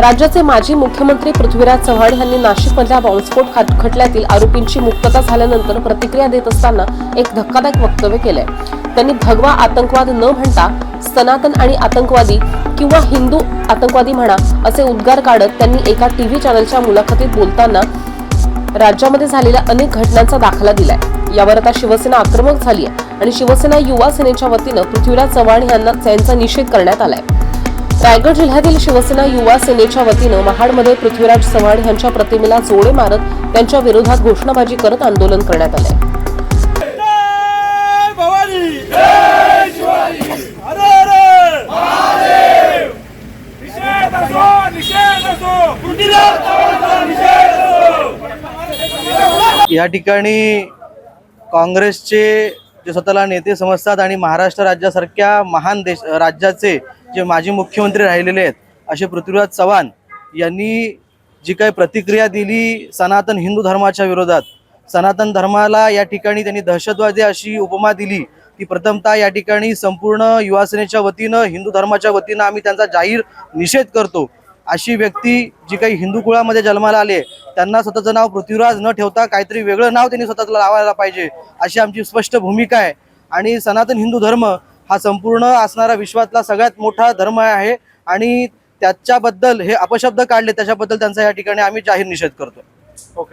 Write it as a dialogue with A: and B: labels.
A: राज्याचे माजी मुख्यमंत्री पृथ्वीराज चव्हाण यांनी नाशिकमधल्या बॉम्बस्फोट खट- खटल्यातील आरोपींची मुक्तता झाल्यानंतर प्रतिक्रिया देत असताना एक धक्कादायक वक्तव्य केलंय. त्यांनी भगवा आतंकवाद न म्हणता सनातन आणि आतंकवादी किंवा हिंदू आतंकवादी म्हणा असे उद्गार काढत त्यांनी एका टीव्ही चॅनलच्या मुलाखतीत बोलताना राज्यामध्ये झालेल्या अनेक घटनांचा दाखला दिलाय. यावर आता शिवसेना आक्रमक झाली आहे आणि शिवसेना युवा सेनेच्या वतीनं पृथ्वीराज चव्हाण यांना त्यांचा निषेध करण्यात आलाय. रायगड जिल्ह्यातील शिवसेना युवा सेनेच्या वतीनं महाडमध्ये पृथ्वीराज चव्हाण यांच्या प्रतिमेला जोडे मारत त्यांच्या विरोधात घोषणाबाजी करत आंदोलन करण्यात आलंय.
B: जय भवानी! जय शिवाजी! हर हर! महादेव! निषेध असो निषेध असो! पृथ्वीराज चव्हाणचा निषेध असो!
C: या ठिकाणी काँग्रेसचे जे स्वतःला नेते समजतात आणि महाराष्ट्र राज्यासारख्या महान देश राज्याचे जे माजी मुख्यमंत्री राहिलेले आहेत असे पृथ्वीराज चव्हाण यांनी जी काही प्रतिक्रिया दिली सनातन हिंदू धर्माच्या विरोधात सनातन धर्माला या ठिकाणी त्यांनी दहशतवादी अशी उपमा दिली ती प्रथमतः या ठिकाणी संपूर्ण युवासेनेच्या वतीनं हिंदू धर्माच्या वतीनं आम्ही त्यांचा जाहीर निषेध करतो. अशी व्यक्ती जी काही हिंदू कुळामध्ये जन्माला आले त्यांना स्वतःचं नाव पृथ्वीराज न ठेवता काहीतरी वेगळं नाव त्यांनी स्वतःला लावायला पाहिजे अशी आमची स्पष्ट भूमिका आहे. आणि सनातन हिंदू धर्म हा संपूर्ण असणारा विश्वातला सगळ्यात मोठा धर्म आहे आणि त्याच्याबद्दल हे अपशब्द काढले त्याच्याबद्दल त्यांचा या ठिकाणी आम्ही जाहीर निषेध करतो
D: ओके.